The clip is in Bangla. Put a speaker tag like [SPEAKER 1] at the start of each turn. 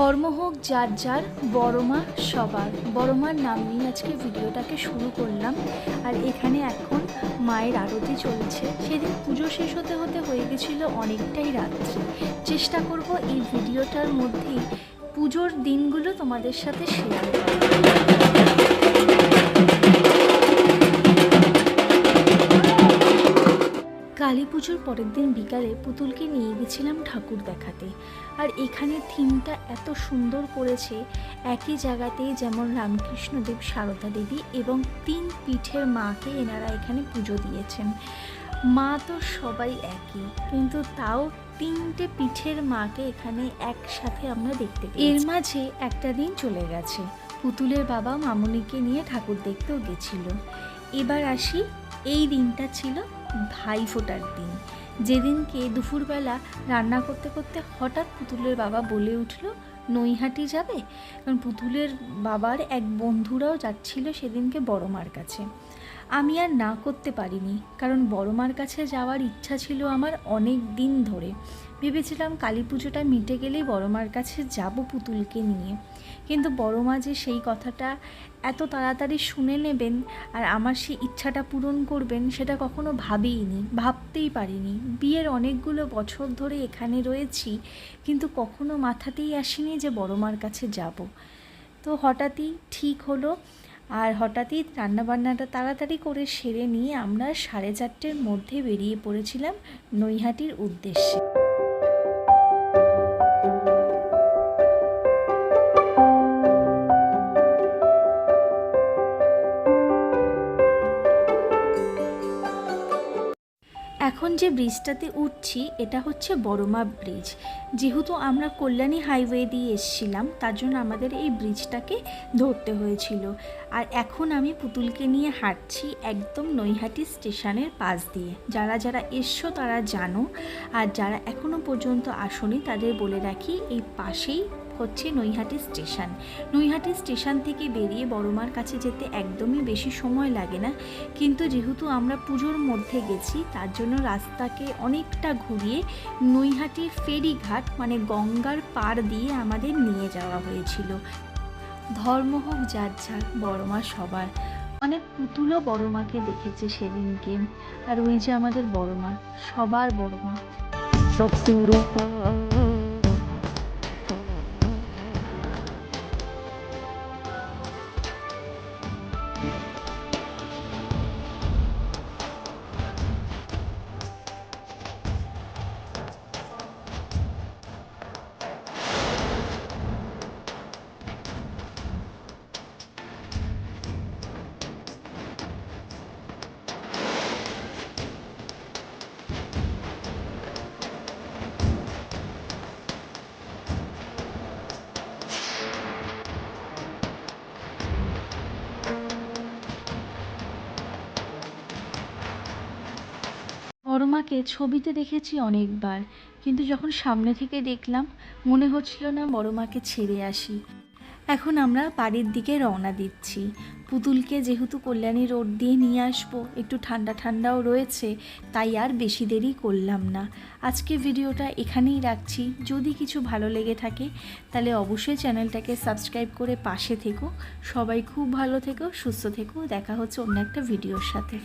[SPEAKER 1] ধর্ম হোক, যার যার, বড়মা সবার। বড়মার নাম নিয়ে আজকে ভিডিওটাকে শুরু করলাম। আর এখানে এখন মায়ের আরতি চলছে। সেদিন পুজো শেষ হতে হতে হয়ে গেছিল অনেকটাই রাত্রি। চেষ্টা করব এই ভিডিওটার মধ্যেই পুজোর দিনগুলো তোমাদের সাথে শেয়ার কালী পুজোর পরের দিন বিকালে পুতুলকে নিয়ে গেছিলাম ঠাকুর দেখাতে। আর এখানে থিমটা এত সুন্দর করেছে, একই জায়গাতেই যেমন রামকৃষ্ণদেব, সারদা দেবী এবং তিন পিঠের মাকে এনারা এখানে পুজো দিয়েছেন। মা তো সবাই একই, কিন্তু তাও তিনটে পিঠের মাকে এখানে একসাথে আমরা দেখতে। এর মাঝে একটা দিন চলে গেছে, পুতুলের বাবা মামুনিকে নিয়ে ঠাকুর দেখতেও গেছিল। এবার আসি, এই দিনটা ছিল ভাই ফোটার দিন। যেদিনকে দুপুরবেলা রান্না করতে করতে হঠাৎ পুতুলের বাবা বলে উঠল, নৈহাটি যাবে? কারণ পুতুলের বাবার এক বন্ধুরাও যাচ্ছিল সেদিনকে বড় মার কাছে। আমি আর না করতে পারিনি, কারণ বড় মার কাছে যাওয়ার ইচ্ছা ছিল আমার অনেক দিন ধরে। ভেবেছিলাম কালী পুজোটা মিটে গেলেই বড় মার কাছে যাব পুতুলকে নিয়ে। কিন্তু বড় মা যে সেই কথাটা এত তাড়াতাড়ি শুনে নেবেন আর আমার সেই ইচ্ছাটা পূরণ করবেন, সেটা কখনো ভাবিনি ভাবতেই পারিনি। বিয়ের অনেকগুলো বছর ধরে এখানে রয়েছি, কিন্তু কখনো মাথাতেই আসেনি যে বড় মার কাছে যাব। তো হঠাৎই ঠিক হলো আর হঠাৎই রান্নাবান্নাটা তাড়াতাড়ি করে সেরে নিয়ে আমরা সাড়ে চারটের মধ্যে বেরিয়ে পড়েছিলাম নৈহাটির উদ্দেশ্যে। এখন যে ব্রিজটাতে উঠছি, এটা হচ্ছে বড়মা ব্রিজ। যেহেতু আমরা কল্যাণী হাইওয়ে দিয়ে এসছিলাম, তার জন্য আমাদের এই ব্রিজটাকে ধরতে হয়েছিল। আর এখন আমি পুতুলকে নিয়ে হাঁটছি একদম নৈহাটি স্টেশনের পাশ দিয়ে। যারা যারা এসছো তারা জানো। আর যারা এখনও পর্যন্ত আসনি, তাদের বলে রাখি, এই পাশেই হচ্ছে নৈহাটি স্টেশন। নৈহাটি স্টেশন থেকে বেরিয়ে বড়মার কাছে যেতে একদমই বেশি সময় লাগে না। কিন্তু যেহেতু আমরা পুজোর মধ্যে গেছি, তার জন্য রাস্তাকে অনেকটা ঘুরিয়ে নৈহাটির ফেরিঘাট মানে গঙ্গার পার দিয়ে আমাদের নিয়ে যাওয়া হয়েছিল। ধর্ম হোক যার যার, বড়মা সবার। অনেক পুতুলও বড়মাকে দেখেছে সেদিনকে। আর ওই যে আমাদের বড়মা, সবার বড়মা। বড়মাকে ছবিতে দেখেছি অনেকবার, কিন্তু যখন সামনে থেকে দেখলাম, মনে হচ্ছিল না বড়মাকে ছেড়ে আসি। এখন আমরা বাড়ির দিকে রওনা দিচ্ছি। পুতুলকে যেহেতু কল্যাণী রোড দিয়ে নিয়ে আসব, একটু ঠান্ডা ঠান্ডাও রয়েছে, তাই আর বেশি দেরি করলাম না। আজকে ভিডিওটা এখানেই রাখছি। যদি কিছু ভালো লেগে থাকে, তাহলে অবশ্যই চ্যানেলটাকে সাবস্ক্রাইব করে পাশে থেকো। সবাই খুব ভালো থেকো, সুস্থ থেকো। দেখা হচ্ছে অন্য একটা ভিডিওর সাথে।